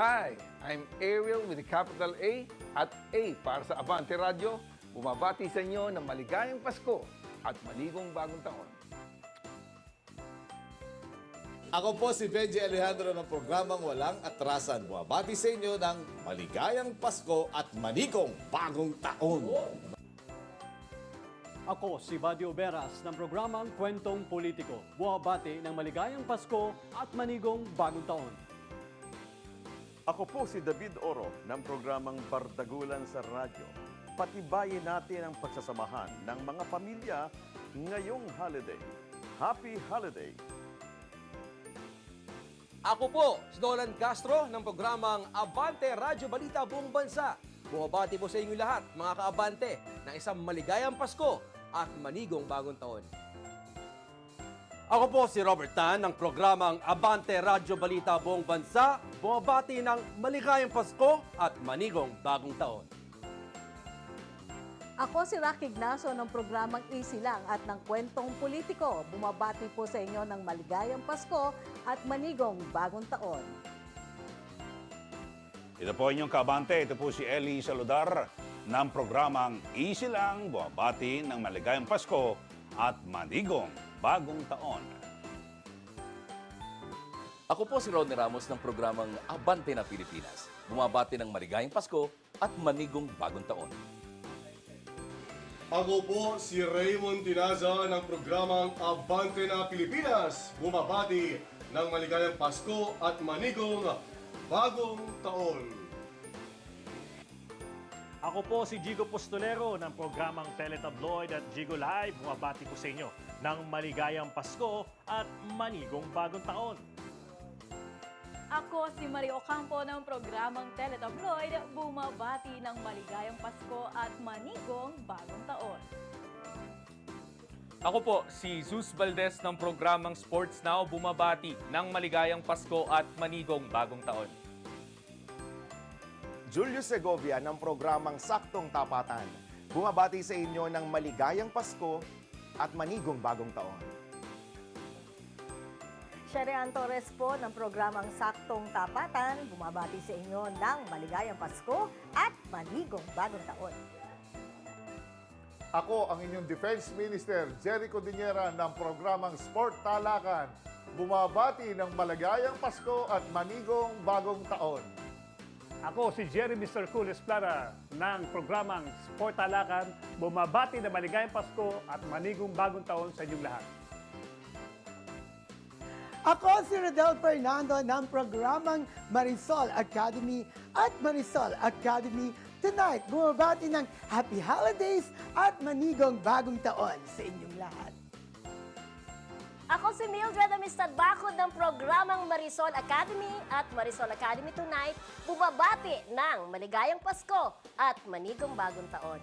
Hi, I'm Ariel with the capital A at A para sa Abante Radio. Bumabati sa inyo ng maligayang Pasko at maligong bagong taon. Ako po si Benji Alejandro ng programang Walang Atrasan. Buwabati sa inyo ng maligayang Pasko at manikong bagong taon. Ako si Badio Beras ng programang Kwentong Politiko. Buwabati ng maligayang Pasko at manigong bagong taon. Ako po si David Oro ng programang Bardagulan sa Radyo. Patibayin natin ang pagsasamahan ng mga pamilya ngayong holiday. Happy Holiday! Ako po, si Dolan Castro ng programang Abante Radyo Balita Buong Bansa. Bumabati po sa inyo lahat, mga kaabante, ng isang maligayang Pasko at manigong bagong taon. Ako po si Robert Tan ng programang Abante Radyo Balita Buong Bansa. Bumabati ng maligayang Pasko at manigong bagong taon. Ako si Rocky Ignacio ng programang Easy Lang at ng Kwentong Politiko. Bumabati po sa inyo ng maligayang Pasko at manigong bagong taon. Ito po inyong kabante. Ito po si Eli Saludar ng programang Easy Lang, buwabati ng maligayang Pasko at manigong bagong taon. Ako po si Ronnie Ramos ng programang Abante na Pilipinas. Bumabati ng maligayang Pasko at manigong bagong taon. Ako po si Raymond Tinaza ng programang Abante na Pilipinas. Bumabati ng maligayang Pasko at manigong bagong taon. Ako po si Jigo Postolero ng programang Teletabloid at Jigo Live. Bumabati ko sa inyo ng maligayang Pasko at manigong bagong taon. Ako si Mario Ocampo ng programang Teletabloid, bumabati ng maligayang Pasko at manigong bagong taon. Ako po, si Zeus Valdez ng programang Sports Now bumabati ng maligayang Pasko at manigong bagong taon. Julius Segovia ng programang Saktong Tapatan. Bumabati sa inyo ng maligayang Pasko at manigong bagong taon. Sharian Torres po ng programang Saktong Tapatan. Bumabati sa inyo ng maligayang Pasko at manigong bagong taon. Ako ang inyong Defense Minister, Jericho Diniera ng programang Sport Talakan. Bumabati ng maligayang Pasko at manigong bagong taon. Ako si Jeremy Circules Plana ng programang Sport Alakan. Bumabati na maligayang Pasko at manigong bagong taon sa inyong lahat. Ako si Rodel Fernando ng programang Marisol Academy at Marisol Academy Tonight, bumabati ng Happy Holidays at manigong bagong taon sa inyong lahat. Ako si Mildred Amistad Bakod ng programang Marisol Academy at Marisol Academy Tonight, bumabati ng maligayang Pasko at manigong bagong taon.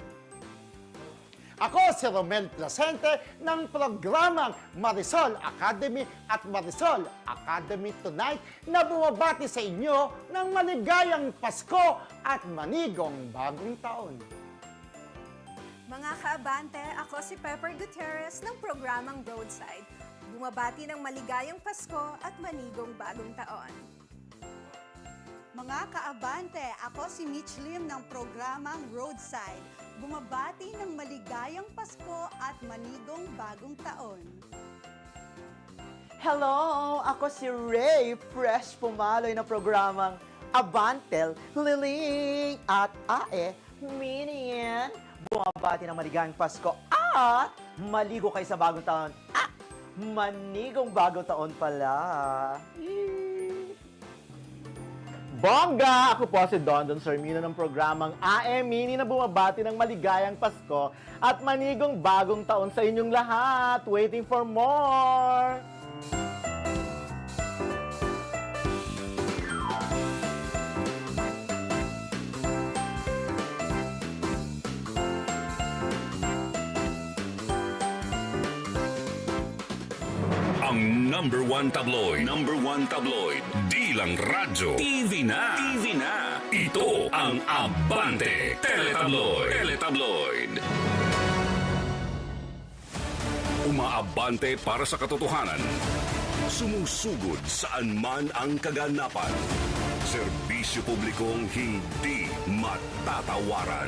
Ako si Romel Placente ng programang Marisol Academy at Marisol Academy Tonight na bumabati sa inyo ng maligayang Pasko at manigong bagong taon. Mga kaabante, ako si Pepper Gutierrez ng programang Roadside. Bumabati ng maligayang Pasko at manigong bagong taon. Mga kaabante, ako si Mitch Lim ng programang Roadside. Bumabati ng maligayang Pasko at manigong bagong taon. Hello! Ako si Ray Fresh Pumaloy ng programang Abantel, Liling at Ae Minion. Bumabati ng maligayang Pasko at maligo kayo sa bagong taon. Manigong bagong taon pala. Bongga! Ako po si Dondon Sarmino ng programang AM Mini na bumabati ng maligayang Pasko at manigong bagong taon sa inyong lahat. Waiting for more! Ang number one tabloid. Number one tabloid. Di lang radyo. TV na. TV na. Ito ang Abante Teletabloid. Teletabloid. Umaabante para sa katotohanan. Sumusugod saan man ang kaganapan. Serbi serbisyo publikong hindi matatawaran.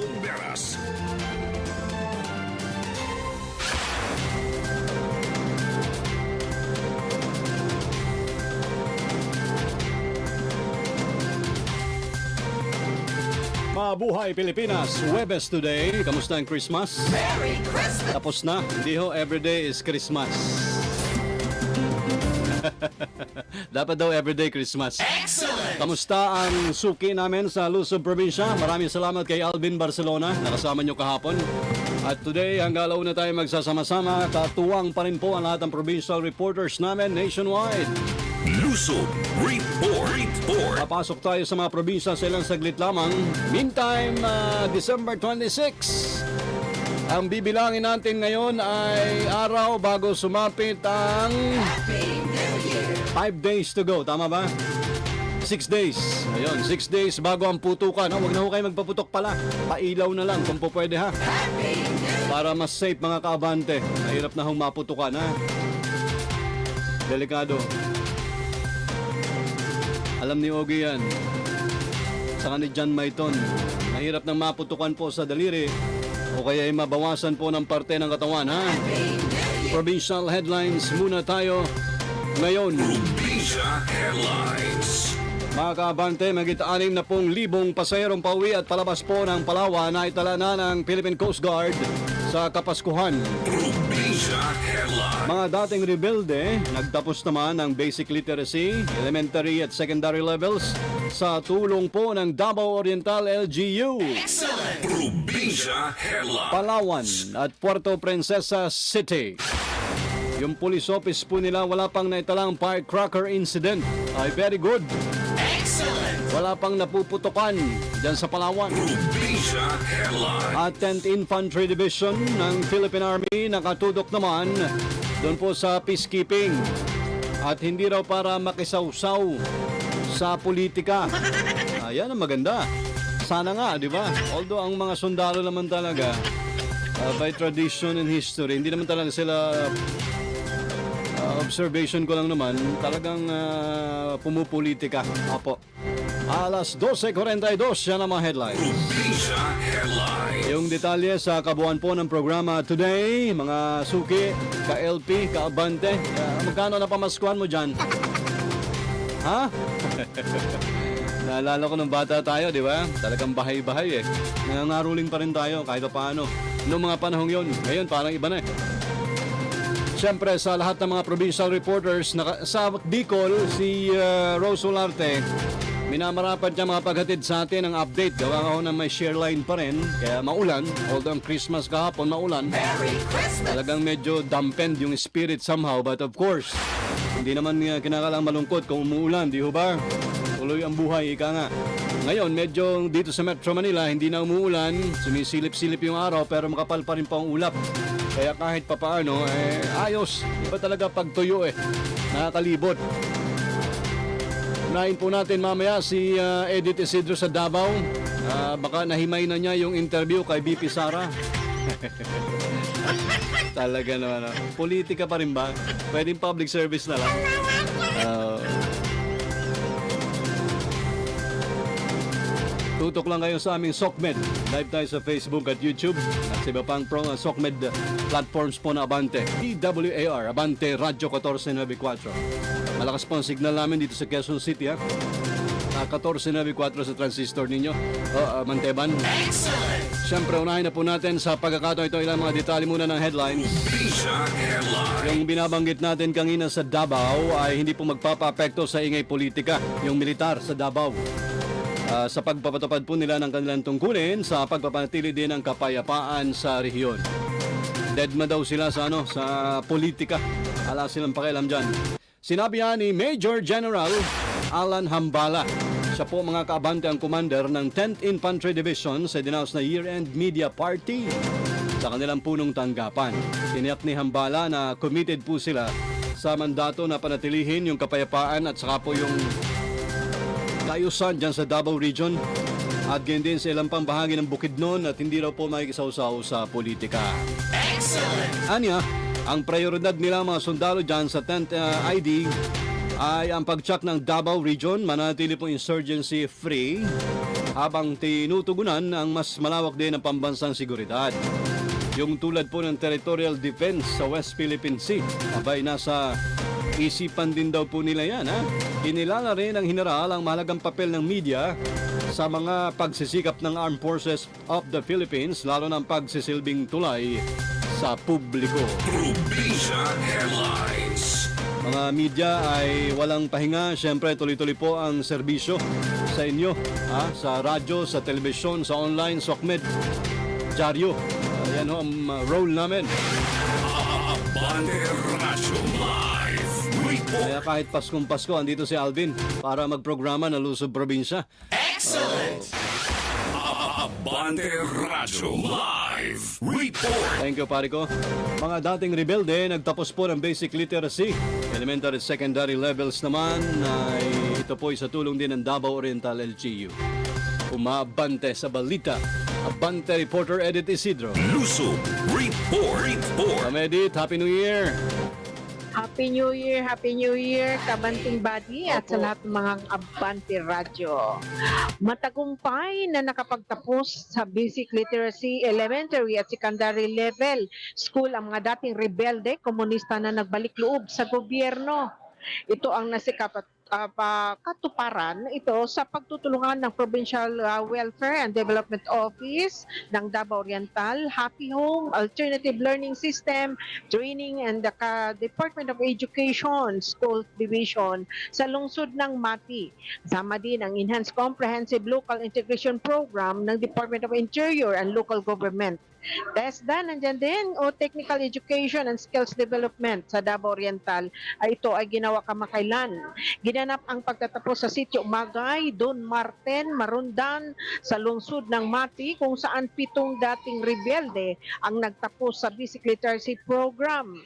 Oberas. Mabuhay Pilipinas! Webes today. Kamusta ang Christmas? Merry Christmas! Tapos na. Hindi ho, everyday is Christmas. Dapat daw everyday Christmas. Excellent! Kamusta ang suki namin sa Luzon Provincia? Maraming salamat kay Alvin Barcelona. Nakasama nyo kahapon. At today, hanggang alauna tayo magsasama-sama. Katuwang pa rin po ang lahat ng provincial reporters namin nationwide. Lusob Report. Report. Papasok tayo sa mga probinsya sa ilang saglit lamang. Meantime, ah, December 26. Ang bibilangin natin ngayon ay araw bago sumapit ang 5 days to go. Tama ba? 6 days. Ayun, 6 days bago ang putukan. Oh, huwag na ho kayo magpaputok pala. Pailaw na lang kung po pwede ha. Para mas safe mga kaabante. Mahirap na hong maputukan ha. Delikado. Alam ni Ogie yan. Saka ni John Maiton. Mahirap nang maputukan po sa daliri o kaya ay mabawasan po ng parte ng katawan, ha? Provincial headlines muna tayo ngayon. Probinsya Headlines. Mga kaabante, magit na pong libong pasayerong pauwi at palabas po ng Palawan na itala na ng Philippine Coast Guard sa Kapaskuhan. Mga dating rebelde, nagtapos naman ng basic literacy, elementary at secondary levels sa tulong po ng Davao Oriental LGU. Excellent. Palawan at Puerto Princesa City. Yung police office po nila wala pang naitalang firecracker incident. Ay very good. Excellent! Wala pang napuputukan dyan sa Palawan. At 10th Infantry Division ng Philippine Army nakatudok naman doon po sa peacekeeping. At hindi raw para makisawsaw sa politika. Ayan ang maganda. Sana nga, di ba? Although ang mga sundalo naman talaga, uh, by tradition and history, hindi naman talaga sila observation ko lang naman, talagang uh, pumupolitika. Apo. Alas 12.42, yan ang mga headlines. Headlines. Yung detalye sa kabuuan po ng programa today, mga suki, ka-LP, ka-abante, uh, magkano na pamaskuhan mo dyan? ha? Naalala ko nung bata tayo, di ba? Talagang bahay-bahay eh. Nangangaruling pa rin tayo kahit pa paano. Noong mga panahong yon, ngayon parang iba na eh. Siyempre sa lahat ng mga provincial reporters naka, sa Bicol, si uh, Rose Olarte, minamarapat niya mga paghatid sa atin ng update. Gawa ho na may share line pa rin, kaya maulan. Although ang Christmas kahapon maulan. Merry Christmas! Talagang medyo dampened yung spirit somehow. But of course, hindi naman kinakalang malungkot kung umuulan, di ho ba? Tuloy ang buhay, ika nga. Ngayon, medyo dito sa Metro Manila, hindi na umuulan. Sumisilip-silip yung araw, pero makapal pa rin pa ang ulap. Kaya kahit papaano, eh, ayos. Iba talaga pag tuyo eh. Nakakalibot. Unahin po natin mamaya si uh, Edith Isidro sa Davao. Ah, baka nahimay na niya yung interview kay BP Sara. Talaga naman. ah. Politika pa rin ba? Pwedeng public service na lang. Ah, Tutok lang kayo sa aming SOCMED. Live tayo sa Facebook at YouTube at sa iba pang pro uh, SOCMED platforms po na Abante. DWAR, Abante Radio 1494. Malakas po ang signal namin dito sa Quezon City. Ha? Ah, 14.94 sa transistor ninyo. Oh, ah, Manteban. Siyempre, unahin na po natin sa pagkakataon ito ilang mga detalye muna ng headlines. Yung binabanggit natin kanina sa Davao ay hindi po magpapapekto sa ingay politika, yung militar sa Davao. Ah, sa pagpapatupad po nila ng kanilang tungkulin sa pagpapanatili din ng kapayapaan sa rehiyon. Dead man daw sila sa ano sa politika. Ala silang pakialam dyan. Sinabi yan ni Major General Alan Hambala. Siya po mga kaabante ang commander ng 10th Infantry Division sa dinaos na year-end media party sa kanilang punong tanggapan. Tiniyak ni Hambala na committed po sila sa mandato na panatilihin yung kapayapaan at saka po yung kaayusan dyan sa Davao Region at ganyan din sa ilang pang bahagi ng Bukidnon at hindi raw po makikisaw-saw sa politika. Anya, ang prioridad nila mga sundalo dyan sa 10th uh, ID ay ang pag-check ng Davao Region manatili po insurgency free habang tinutugunan ang mas malawak din ang pambansang seguridad. Yung tulad po ng territorial defense sa West Philippine Sea, abay nasa isipan din daw po nila yan. Ha? Kinilala rin ng General ang mahalagang papel ng media sa mga pagsisikap ng Armed Forces of the Philippines, lalo ng pagsisilbing tulay sa publiko. Headlines. Mga media ay walang pahinga. Siyempre, tuloy-tuloy po ang serbisyo sa inyo. Ha? Sa radyo, sa telebisyon, sa online, SOCMED, dyaryo. Ayan ho ang uh, role namin. Abante Radyo Live. Kaya kahit Paskong Pasko, andito si Alvin para magprograma ng Luzon Probinsya. Excellent. Abante Radyo Live Report. Thank you, pare ko. Mga dating rebelde, nagtapos po ng basic literacy. Elementary at secondary levels naman ay ito po sa tulong din ng Davao Oriental LGU. Umabante sa balita. Abante reporter Edit Isidro. Luso Report. Report. Ma'am Edit, Happy New Year! Happy New Year, Happy New Year, Kabanting Body at sa lahat ng mga Abante Radio. Matagumpay na nakapagtapos sa basic literacy, elementary at secondary level school ang mga dating rebelde, komunista na nagbalik loob sa gobyerno. Ito ang nasikap at ah, pa- katuparan ito sa pagtutulungan ng Provincial ah, Welfare and Development Office ng Davao Oriental, Happy Home, Alternative Learning System, Training and the Department of Education School Division sa lungsod ng Mati. Sama din ang Enhanced Comprehensive Local Integration Program ng Department of Interior and Local Government. TESDA, nandyan din, o Technical Education and Skills Development sa Davao Oriental, ay ito ay ginawa kamakailan. Ginanap ang pagtatapos sa sitio Magay, Don Marten, Marundan, sa lungsod ng Mati, kung saan pitong dating rebelde ang nagtapos sa basic literacy program.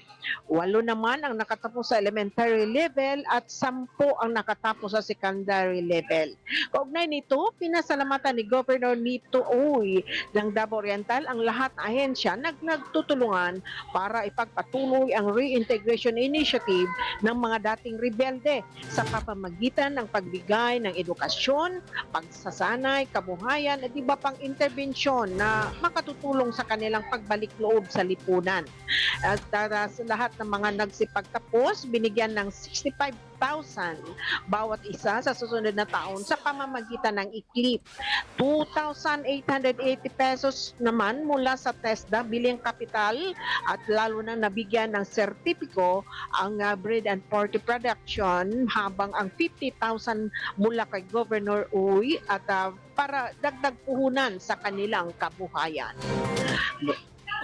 Walo naman ang nakatapos sa elementary level at sampo ang nakatapos sa secondary level. Kaugnay nito, pinasalamatan ni Governor Nito Uy ng Davao Oriental ang lahat ng ahensya nag nagtutulungan para ipagpatuloy ang reintegration initiative ng mga dating rebelde sa pamamagitan ng pagbigay ng edukasyon, pagsasanay, kabuhayan at iba pang interbensyon na makatutulong sa kanilang pagbalik loob sa lipunan. At uh, sa lahat ng mga nagsipagtapos, binigyan ng 65,000 bawat isa sa susunod na taon sa pamamagitan ng ICLIP. 2,880 pesos naman mula sa TESDA biling kapital at lalo na nabigyan ng sertipiko ang uh, bread and party production habang ang 50,000 mula kay Governor Uy at uh, para dagdag puhunan sa kanilang kabuhayan.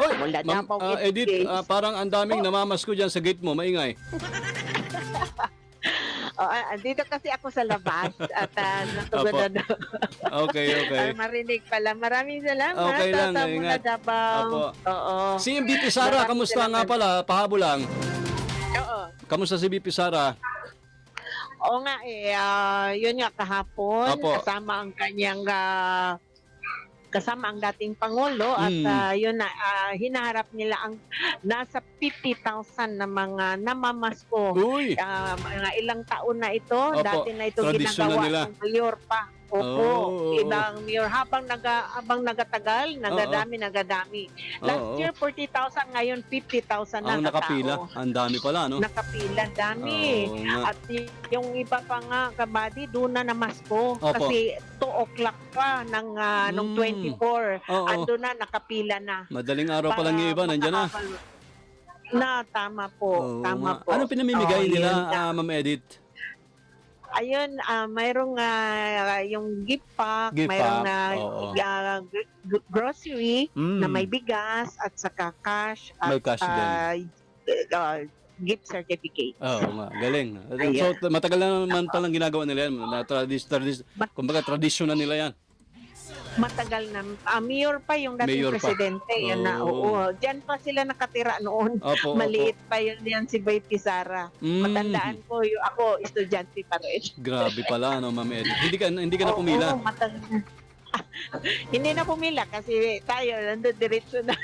Oy, Mula ah, East Edith, ah, parang ang daming namamasko dyan sa gate mo, maingay. Oh, ah, andito kasi ako sa labas at uh, natugunan Okay, okay. Ay, marinig pala. Maraming salamat. Okay lang, Tata mula ingat. Davao. Opo. Oo. Si BP Sara, Maraming kamusta nga pala? Pahabo lang. Oo. Kamusta si BP Sara? Oo nga eh, ah, yun nga kahapon, Opo. kasama ang kanyang ah, kasama ang dating pangulo at Mm. ah, yun na ah, hinaharap nila ang nasa 50,000 na mga namamasko. Uy! Ah, mga ilang taon na ito, Opo, dati na ito ginagawa nila. ng mayor pa. Opo, Oh. Oo. ng mayor habang naga habang nagatagal, nagadami, nagadami. Last Oo. year 40,000, ngayon 50,000 na Ang nakapila. Ang dami pala, no? Nakapila, dami. Oo nga. At yung iba pa nga, kabady, doon na namasko. Opo. Kasi 2 o'clock pa ng, ah, nung Mm. 24. Oo. Ando na, nakapila na. Madaling araw pa lang yung iba, nandiyan na. Na, tama po. Oo tama nga. po. Anong pinamimigay Oo, nila, ah, Ma'am Edith? Ayun, ah, mayroong ah, yung gift pack, Gift mayroong pack, gr- gr- grocery Mm. na may bigas at saka cash at May cash din. ah, gift certificate. Oo nga, galing. Ayan. So, matagal na naman palang ginagawa nila yan. Na tradis, tradis, kumbaga, tradisyon na nila yan. Matagal na. ah, mayor pa yung dating Mayor pa. presidente. Yun na, Oo. Diyan pa sila nakatira noon. Opo, Maliit pa yun yan si Bay Pizarra. Mm. Matandaan ko, yung, ako estudyante pa rin. Grabe pala, no, Ma'am Edith. Hindi ka, hindi ka na pumila. Oo, matagal na. Hindi na pumila kasi tayo nandun diretso na.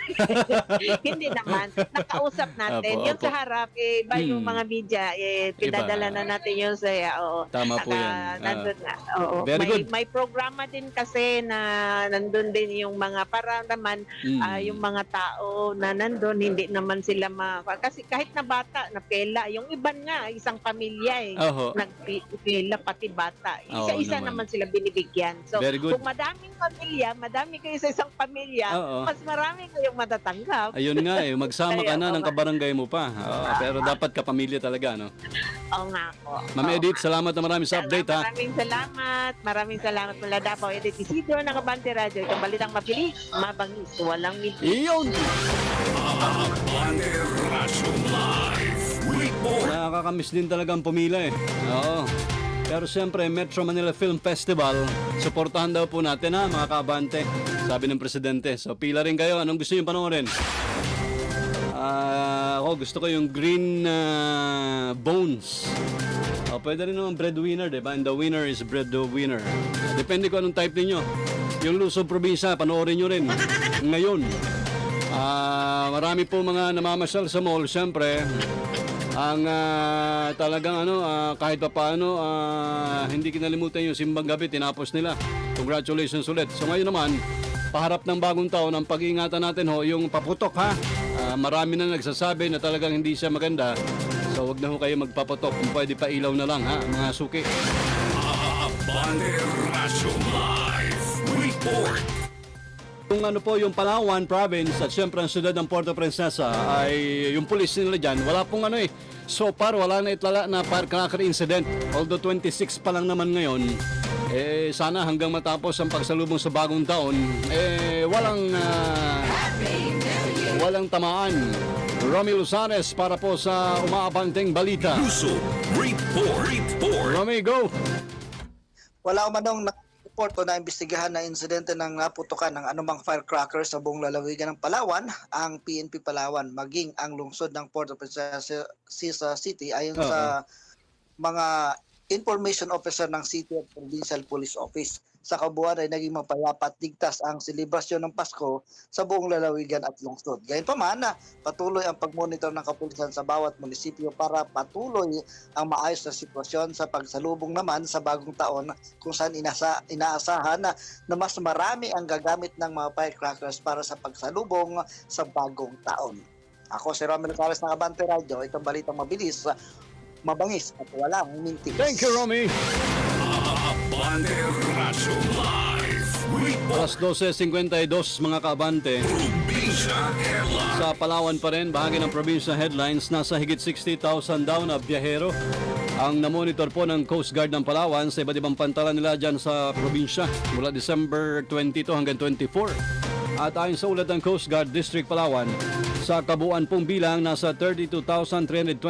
Hindi naman. Nakausap natin. Opo, yung opo. sa harap, eh, ba yung Hmm. mga media, eh, pinadala na natin yung sa, oo. Tama po Naka- yan. Ah, nandun na. Oo. very may, good. may programa din kasi na nandun din yung mga, para naman, Mm. ah, yung mga tao na nandun, hindi naman sila ma... Kasi kahit na bata, na pela, yung iban nga, isang pamilya eh. Oho. Nagpila, pati bata. Isa-isa naman. naman sila binibigyan. So, Very good. kung madaming pamilya, madami kayo sa isang pamilya, Oo. mas marami kayong matatanggap. Ayun nga eh, magsama ka Kaya, na ng oo. kabarangay mo pa. Oo, pero dapat kapamilya talaga, no? Oo nga po. Ma'am Edith, salamat na marami sa update, ha? Maraming salamat. Maraming salamat mula Davao. Edith Isidro ng Kabante Radio. Itong balitang mabilis, mabangis, walang miti. Iyon! Abante Radyo Live Report. Nakakamiss din talagang pumila eh. Oo. Pero siyempre, Metro Manila Film Festival, suportahan daw po natin ha, mga kabante. Sabi ng presidente. So, pila rin kayo. Anong gusto nyo panoorin? Ah, ako gusto ko yung Green ah, Bones. Oh, pwede rin naman breadwinner, di ba? And the winner is breadwinner. Depende ko anong type ninyo. Yung Luzon Probinsya, panoorin nyo rin. Ngayon. Ah, marami po mga namamasyal sa mall, siyempre. Ang ah, talagang ano, ah, kahit pa paano, ah, hindi kinalimutan yung simbang gabi, tinapos nila. Congratulations ulit. So ngayon naman, paharap ng bagong taon, ang pag-iingatan natin ho, yung paputok ha. Ah, marami na nagsasabi na talagang hindi siya maganda. So wag na ho kayo magpaputok. Kung pwede pa ilaw na lang ha, mga suki. Abante Radyo Live Report. Kung ano po yung Palawan province at syempre ang syudad ng Puerto Princesa ay yung pulis nila dyan, wala pong ano eh. So far, wala na itlala na firecracker incident. Although 26 pa lang naman ngayon, eh sana hanggang matapos ang pagsalubong sa bagong taon, eh walang ah, walang tamaan. Romy Luzares para po sa umaabanteng balita. Luso Report. Report. Romy, go! Wala manong report o naimbestigahan na insidente ng naputukan ng anumang firecracker sa buong lalawigan ng Palawan, ang PNP Palawan, maging ang lungsod ng Port of Princesa City ayon sa mga information officer ng City of Provincial Police Office. Sa kabuuan ay naging mapayapa at ligtas ang selebrasyon ng Pasko sa buong lalawigan at lungsod. Gayunpaman, na patuloy ang pagmonitor ng kapulisan sa bawat munisipyo para patuloy ang maayos na sitwasyon sa pagsalubong naman sa bagong taon kung saan inasa, inaasahan na, na mas marami ang gagamit ng mga firecrackers para sa pagsalubong sa bagong taon. Ako si Romel Carlos ng Abante Radio. Itong balitang mabilis, mabangis at walang mintis. Thank you, Romy! Abante Radyo Live Report. Alas 12.52 mga kaabante. Sa Palawan pa rin, bahagi ng probinsya headlines, nasa higit 60,000 daw na biyahero ang namonitor po ng Coast Guard ng Palawan sa iba't ibang pantalan nila dyan sa probinsya mula December 22 hanggang 24. At ayon sa ulat ng Coast Guard District Palawan, sa kabuuan pong bilang nasa 32,329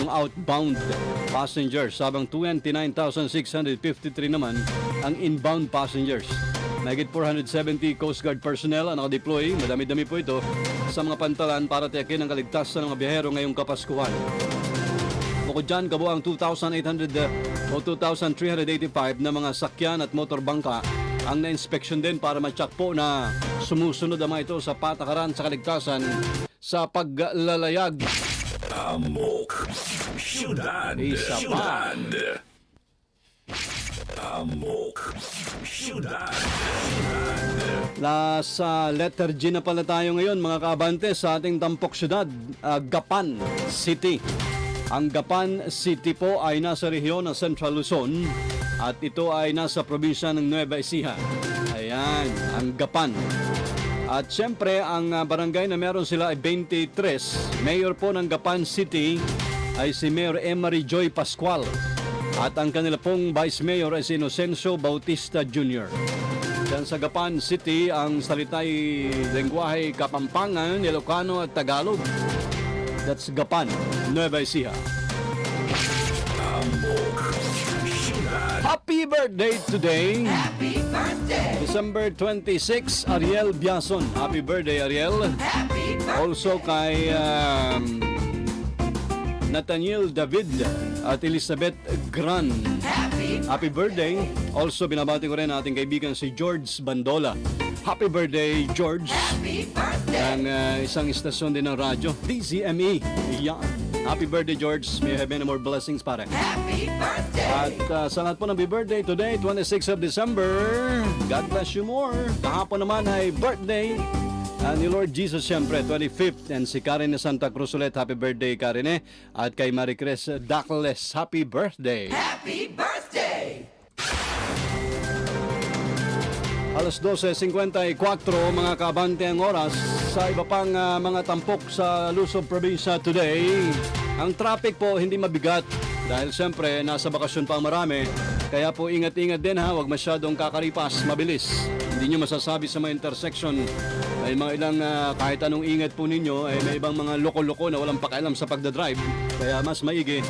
yung outbound passengers, habang 29,653 naman ang inbound passengers. Mahigit 470 Coast Guard personnel ang nakadeploy, madami-dami po ito, sa mga pantalan para tiyakin ang kaligtasan ng mga biyahero ngayong Kapaskuhan. Bukod dyan, kabuang 2,800 uh, o 2,385 na mga sakyan at motorbangka ang na-inspection din para ma-check po na sumusunod ang mga ito sa patakaran sa kaligtasan sa paglalayag. Amok. Syudad. Isa pa. Amok. Nasa letter G na pala tayo ngayon mga kaabante sa ating tampok syudad, ah, Gapan City. Ang Gapan City po ay nasa rehiyon ng Central Luzon at ito ay nasa probinsya ng Nueva Ecija. Ayan, ang Gapan. At siyempre, ang ah, barangay na meron sila ay 23. Mayor po ng Gapan City ay si Mayor Emery Joy Pascual. At ang kanila pong Vice Mayor ay si Inocencio Bautista Jr. Diyan sa Gapan City, ang salita ay lengguwahe Kapampangan, Ilocano at Tagalog. That's Gapan, Nueva Ecija. Happy birthday today! Happy birthday! December 26, Ariel Biason. Happy birthday, Ariel. Happy birthday! Also kay um, Nathaniel David at Elizabeth Gran. Happy birthday. Also, binabati ko rin ating kaibigan si George Bandola. Happy birthday, George. Happy birthday. Ang uh, isang istasyon din ng radyo, DZME. Yan. Happy birthday, George. May you have many more blessings, pare. Happy birthday. At uh, sa lahat po ng birthday today, 26 of December, God bless you more. Kahapon naman ay birthday Ah, ni Lord Jesus siyempre, 25th. And si Karen de Santa Cruz ulit, happy birthday Karen At kay Marie Cres Dacles, happy birthday! Happy birthday! Alas 12.54 mga kabante ang oras sa iba pang ah, mga tampok sa Luzon Provincia today. Ang traffic po hindi mabigat dahil siyempre nasa bakasyon pa ang marami. Kaya po ingat-ingat din ha, huwag masyadong kakaripas, mabilis. Hindi nyo masasabi sa mga intersection ay mga ilang ah, kahit anong ingat po ninyo ay may ibang mga loko-loko na walang pakialam sa pagdadrive. Kaya mas maigi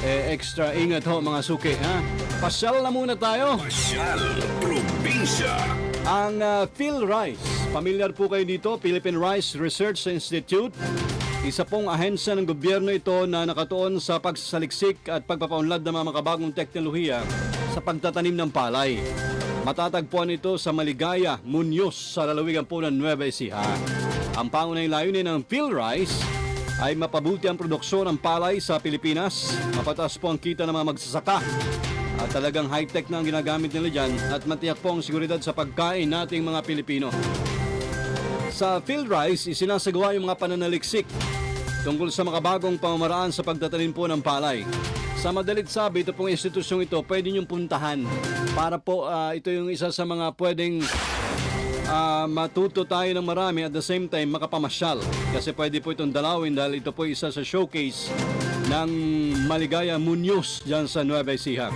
eh, extra ingat ho mga suki ha. Pasyal na muna tayo. Pasyal, probinsya. Ang uh, PhilRice, familiar po kayo dito, Philippine Rice Research Institute. Isa pong ahensya ng gobyerno ito na nakatuon sa pagsasaliksik at pagpapaunlad ng mga makabagong teknolohiya sa pagtatanim ng palay. Matatagpuan ito sa Maligaya, Muñoz sa lalawigan po ng Nueva Ecija. Ang pangunahing layunin ng PhilRice ay mapabuti ang produksyon ng palay sa Pilipinas, mapataas po ang kita ng mga magsasaka at talagang high-tech na ang ginagamit nila dyan at matiyak po ang seguridad sa pagkain nating mga Pilipino. Sa PhilRice, isinasagawa yung mga pananaliksik tungkol sa makabagong pamamaraan sa pagtatanim po ng palay. Sa madalit sabi, ito pong institusyong ito, pwede niyong puntahan para po ah, ito yung isa sa mga pwedeng ah, matuto tayo ng marami at the same time makapamasyal. Kasi pwede po itong dalawin dahil ito po isa sa showcase ng Maligaya Munoz dyan sa Nueva Ecija.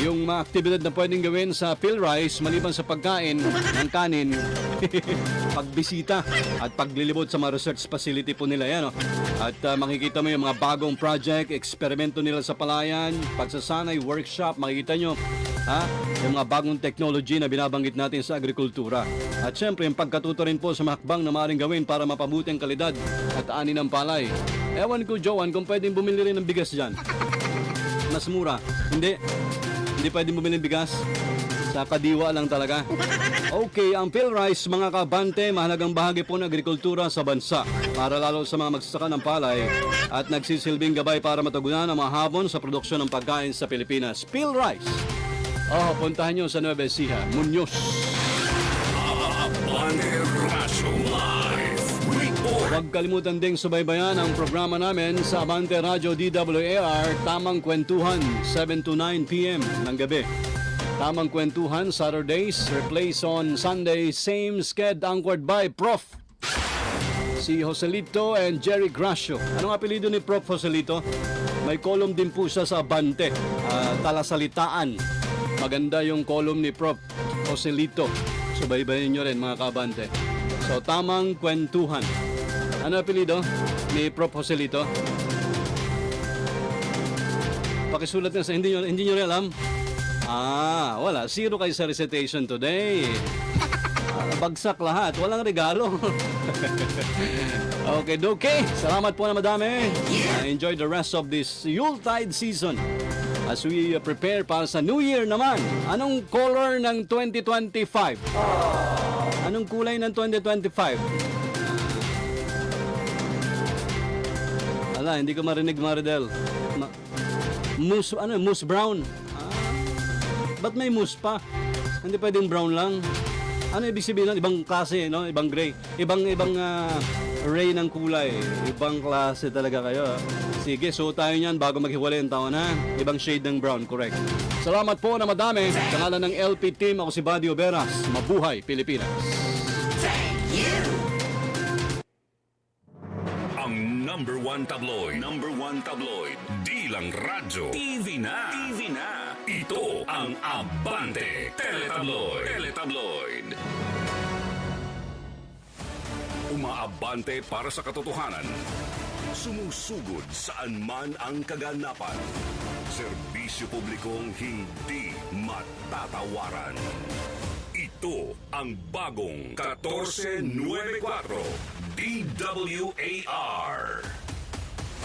Yung mga aktibidad na pwedeng gawin sa PhilRice maliban sa pagkain ng kanin, pagbisita at paglilibot sa mga research facility po nila yan. oh. At ah, makikita mo yung mga bagong project, eksperimento nila sa palayan, pagsasanay, workshop, makikita nyo ha? yung mga bagong technology na binabanggit natin sa agrikultura. At syempre, yung pagkatuto rin po sa mga na maaaring gawin para mapabuti ang kalidad at ani ng palay. Ewan ko, Joan, kung pwedeng bumili rin ng bigas dyan. Mas mura. Hindi. Hindi pwedeng bumili ng bigas. Sa kadiwa lang talaga. Okay, ang PhilRice, mga kabante, mahalagang bahagi po ng agrikultura sa bansa para lalo sa mga magsasaka ng palay at nagsisilbing gabay para matugunan ang mga sa produksyon ng pagkain sa Pilipinas. PhilRice. Oh, puntahan nyo sa Nueva Ecija, Muñoz. Report. Huwag kalimutan ding subaybayan ang programa namin sa Abante Radio DWAR Tamang Kwentuhan 7 to 9 p.m. ng gabi. Tamang Kwentuhan Saturdays, replace on Sunday, same sked anchored by Prof. Si Joselito and Jerry Gracio. Anong apelido ni Prof. Joselito? May column din po siya sa Abante, ah, talasalitaan. Maganda yung column ni Prof. Joselito. Subaybayan nyo rin mga kabante. So, tamang kwentuhan. Ano apelido ni Prof. Joselito? Pakisulat na sa hindi nyo, hindi nyo rin alam? Ah, wala. Zero kayo sa recitation today. Ah, bagsak lahat. Walang regalo. okay, okay. Salamat po na madami. Ah, enjoy the rest of this Yuletide season. As we uh, prepare para sa New Year naman. Anong color ng 2025? Anong kulay ng 2025? Ala, hindi ko marinig, Maridel. Ma- moose, ano, moose brown. Ah, Ba't may mousse pa? Hindi pwedeng brown lang. Ano ibig sabihin nun? Ibang klase, no? Ibang gray. Ibang, ibang ah, array ng kulay. Ibang klase talaga kayo. ah. Sige, so tayo niyan bago maghiwalay ang taon, ha? Ibang shade ng brown, correct. Salamat po na madami. Sa ngalan ng LP team, ako si Badio Veras. Mabuhay, Pilipinas. One tabloid, number one tabloid, di lang radyo, TV na, TV na. Ito ang Abante Teletabloid. Teletabloid. Umaabante para sa katotohanan. Sumusugod saan man ang kaganapan. Serbisyo publikong hindi matatawaran. Ito ang bagong 1494 DWAR.